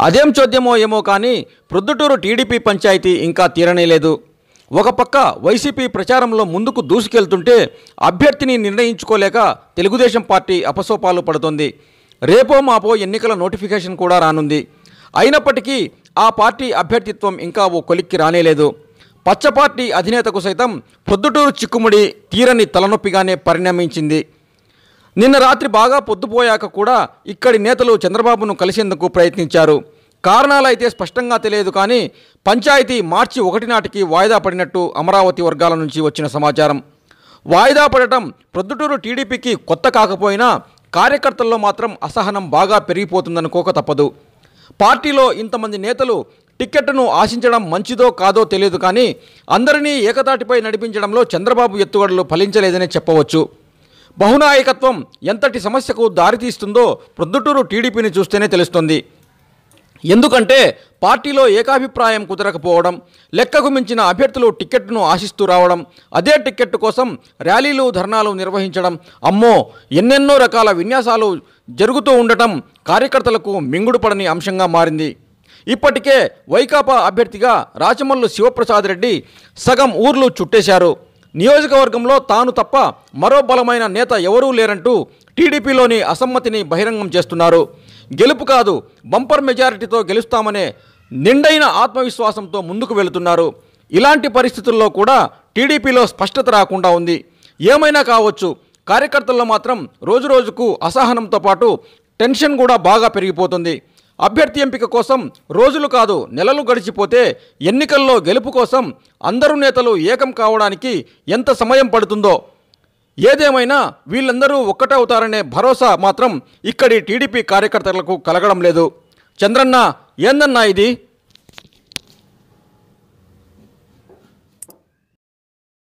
అదేం చోద్యమో ఏమో కానీ ప్రొద్దుటూరు టీడీపీ పంచాయతీ ఇంకా తీరనే లేదు. ఒక పక్క వైసీపీ ప్రచారంలో ముందుకు దూసుకెళ్తుంటే అభ్యర్థిని నిర్ణయించుకోలేక తెలుగుదేశం పార్టీ అపసోపాలు పడుతోంది. రేపో మాపో ఎన్నికల నోటిఫికేషన్ కూడా రానుంది. అయినప్పటికీ ఆ పార్టీ అభ్యర్థిత్వం ఇంకా ఓ కొలిక్కి రానేలేదు పచ్చ పార్టీ అధినేతకు సైతం ప్రొద్దుటూరు చిక్కుముడి తీరని తలనొప్పిగానే పరిణమించింది. నిన్న రాత్రి బాగా పొద్దుపోయాక కూడా ఇక్కడి నేతలు చంద్రబాబును కలిసేందుకు ప్రయత్నించారు. కారణాలైతే స్పష్టంగా తెలియదు కానీ పంచాయతీ మార్చి ఒకటి నాటికి వాయిదా పడినట్టు అమరావతి వర్గాల నుంచి వచ్చిన సమాచారం. వాయిదా పడటం ప్రొద్దుటూరు టీడీపీకి కొత్త కాకపోయినా కార్యకర్తల్లో మాత్రం అసహనం బాగా పెరిగిపోతుందనుకోక తప్పదు. పార్టీలో ఇంతమంది నేతలు టిక్కెట్ను ఆశించడం మంచిదో కాదో తెలియదు కానీ అందరినీ ఏకతాటిపై నడిపించడంలో చంద్రబాబు ఎత్తుగడలు ఫలించలేదనే చెప్పవచ్చు. బహునాయకత్వం ఎంతటి సమస్యకు దారితీస్తుందో ప్రొద్దుటూరు టీడీపీని చూస్తేనే తెలుస్తుంది. ఎందుకంటే పార్టీలో ఏకాభిప్రాయం కుదరకపోవడం లెక్కకు మించిన అభ్యర్థులు టిక్కెట్ను ఆశిస్తూ రావడం అదే టిక్కెట్ కోసం ర్యాలీలు ధర్నాలు నిర్వహించడం అమ్మో ఎన్నెన్నో రకాల విన్యాసాలు జరుగుతూ ఉండటం కార్యకర్తలకు మింగుడుపడని అంశంగా మారింది. ఇప్పటికే వైకాపా అభ్యర్థిగా రాచమల్లు శివప్రసాద్ రెడ్డి సగం ఊర్లు చుట్టేశారు. నియోజకవర్గంలో తాను తప్ప మరో బలమైన నేత ఎవరూ లేరంటూ టీడీపీలోని అసమ్మతిని బహిరంగం చేస్తున్నారు. గెలుపు కాదు బంపర్ మెజారిటీతో గెలుస్తామనే నిండైన ఆత్మవిశ్వాసంతో ముందుకు వెళుతున్నారు. ఇలాంటి పరిస్థితుల్లో కూడా టీడీపీలో స్పష్టత రాకుండా ఉంది. ఏమైనా కావచ్చు కార్యకర్తల్లో మాత్రం రోజురోజుకు అసహనంతో పాటు టెన్షన్ కూడా బాగా పెరిగిపోతుంది. అభ్యర్థి ఎంపిక కోసం రోజులు కాదు నెలలు గడిచిపోతే ఎన్నికల్లో గెలుపు కోసం అందరూ నేతలు ఏకం కావడానికి ఎంత సమయం పడుతుందో. ఏదేమైనా వీళ్ళందరూ ఒక్కటవుతారనే భరోసా మాత్రం ఇక్కడి టీడీపీ కార్యకర్తలకు కలగడం లేదు. చంద్రన్న ఏందన్నా ఇది?